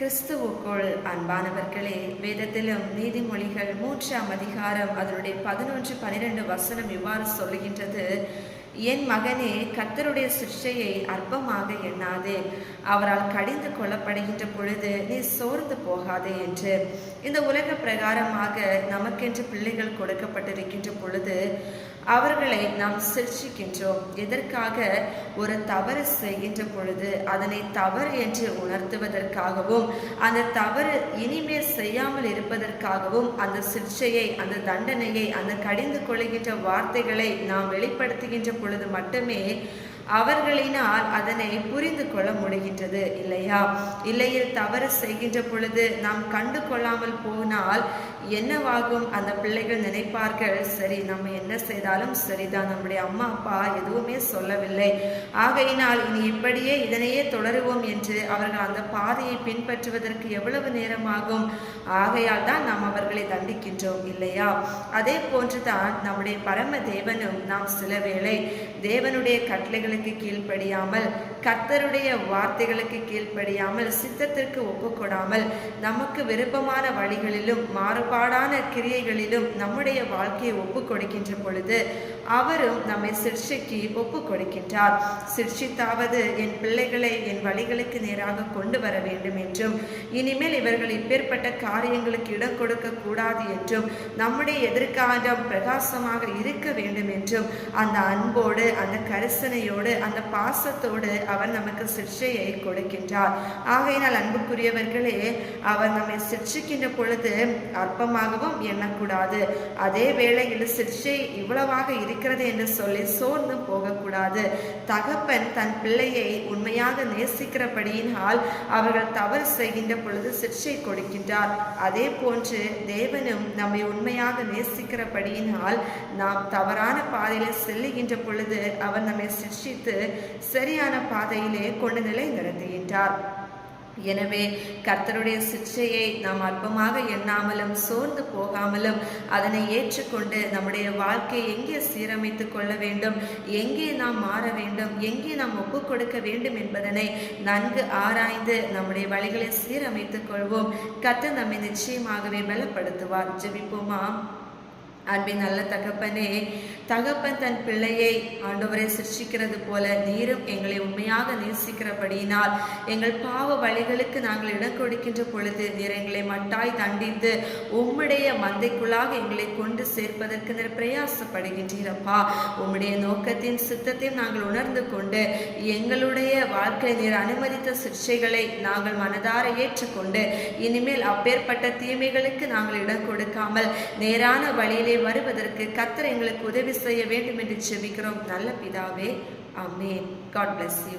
கிறிஸ்துவுக்குள் அன்பானவர்களே வேதத்திலும் நீதிமொழிகள் மூன்றாம் அதிகாரம் அதனுடைய பதினொன்று பனிரெண்டு வசனம் இவ்வாறு சொல்லுகின்றது. என் மகனே கர்த்தருடைய சிற்சையை அற்பமாக எண்ணாதே. அவரால் கடிந்து கொள்ளப்படுகின்ற பொழுது நீ சோர்ந்து போகாதே என்று. இந்த உலக பிரகாரமாக நமக்கென்று பிள்ளைகள் கொடுக்கப்பட்டிருக்கின்ற பொழுது அவர்களை நாம் சிர்ஷிக்கின்றோம் எதற்காக? ஒரு தவறு செய்கின்ற பொழுது அதனை தவறு என்று உணர்த்துவதற்காகவும் அந்த தவறு இனிமேல் செய்யாமல் இருப்பதற்காகவும் அந்த சிற்சையை அந்த தண்டனையை அந்த கடிந்து கொள்கின்ற வார்த்தைகளை நாம் வெளிப்படுத்துகின்ற பொழுது மட்டுமே அவர்களினால் அதனை புரிந்து கொள்ள முடிகின்றது இல்லையா? இல்லையில் தவறு செய்கின்ற பொழுது நாம் கண்டு கொள்ளாமல் போனால் என்னவாகும்? அந்த பிள்ளைகள் நினைப்பார்கள் சரி நம்ம என்ன செய்தாலும் சரிதான் நம்முடைய அம்மா அப்பா எதுவுமே சொல்லவில்லை. ஆகையினால் இனி இப்படியே இதனையே தொடருவோம் என்று அவர்கள் அந்த பாதையை பின்பற்றுவதற்கு எவ்வளவு நேரமாகும்? ஆகையால் தான் நாம் அவர்களை தண்டிக்கின்றோம் இல்லையா? அதே போன்றுதான் நம்முடைய பரம தேவனும் நாம் சில வேளை தேவனுடைய கட்டளைகள் கட்டளைகளுக்கு கீழ்ப்படியாமல் கர்த்தருடைய வார்த்தைகளுக்கு கீழ்ப்படியாமல் சித்தத்திற்கு ஒப்புக்கொடாமல் நமக்கு விருப்பமான வழிகளிலும் மாறுபாடான கிரியைகளிலும் நம்முடைய வாழ்க்கையை ஒப்பு கொடுக்கின்ற பொழுது அவரும் நம்மை சிற்சிக்கு ஒப்பு கொடுக்கின்றார் சிற்சித்தாவது என் பிள்ளைகளை என் வழிகளுக்கு நேராக கொண்டு வர வேண்டும் என்றும் இனிமேல் இவர்கள் இப்பேற்பட்ட காரியங்களுக்கு இடம் கொடுக்க கூடாது என்றும் நம்முடைய எதிர்காலம் பிரகாசமாக இருக்க வேண்டும் என்றும் அந்த அன்போடு அந்த கரிசனையோடு அந்த பாசத்தோடு அவர் நமக்கு சிக்ஷையை கொடுக்கின்றார். ஆகையினால் அன்புக்குரியவர்களே அவர் நம்மை சிக்ஷிக்கின்ற பொழுது அற்பமாகவும் எண்ணக்கூடாது. அதே வேளையில் சிக்ஷை இவ்வளவாக இருக்கிறது என்று சொல்லி சோர்ந்து போகக்கூடாது. தகப்பன் தன் பிள்ளையை உண்மையாக நேசிக்கிறபடியினால் அவர்கள் தவறு செய்கின்ற பொழுது சிக்ஷை கொடுக்கின்றார். அதே போன்று தேவனும் நம்மை உண்மையாக நேசிக்கிறபடியினால் நாம் தவறான பாதையில் செல்லுகின்ற பொழுது அவர் நம்மை சிற்சித்து சரியான பாதையிலே கொண்டு நிலை நடத்துகின்றார் எனவே கர்த்தருடைய சிற்சையை நாம் அற்பமாக எண்ணாமலும் சோர்ந்து போகாமலும் அதனை ஏற்றுக்கொண்டு நம்முடைய வாழ்க்கையை எங்கே சீரமைத்து கொள்ள வேண்டும் எங்கே நாம் மாற வேண்டும் எங்கே நாம் ஒப்பு கொடுக்க வேண்டும் என்பதனை நன்கு ஆராய்ந்து நம்முடைய வழிகளை சீரமைத்துக் கொள்வோம். கர்த்தர் நம்மை நிச்சயமாகவே பலப்படுத்துவார். ஜெபிப்போமா? அன்பின் நல்ல தகப்பனே தகப்பன் தன் பிள்ளையை ஆண்டவரை சிருஷிக்கிறது போல நீரும் எங்களை உண்மையாக நேசிக்கிறபடியினால் எங்கள் பாவ வழிகளுக்கு நாங்கள் இடம் கொடுக்கின்ற பொழுது நீர் எங்களை மட்டாய் தண்டித்து உம்முடைய மந்தைக்குள்ளாக எங்களை கொண்டு சேர்ப்பதற்கு நீர் பிரயாசப்படுகின்றீரப்பா. உம்முடைய நோக்கத்தின் சித்தத்தையும் நாங்கள் உணர்ந்து கொண்டு எங்களுடைய வாழ்க்கை நீர் அனுமதித்த சிற்சைகளை நாங்கள் மனதார ஏற்றுக்கொண்டு இனிமேல் அப்பேற்பட்ட தீமைகளுக்கு நாங்கள் இடம் கொடுக்காமல் நேரான வழியிலே வருவதற்கு கத்தர் எங்களுக்கு உதவி செய்ய வேண்டும் என்று செபிக்கிறோம். நல்ல பிதாவே ஆமென். God bless you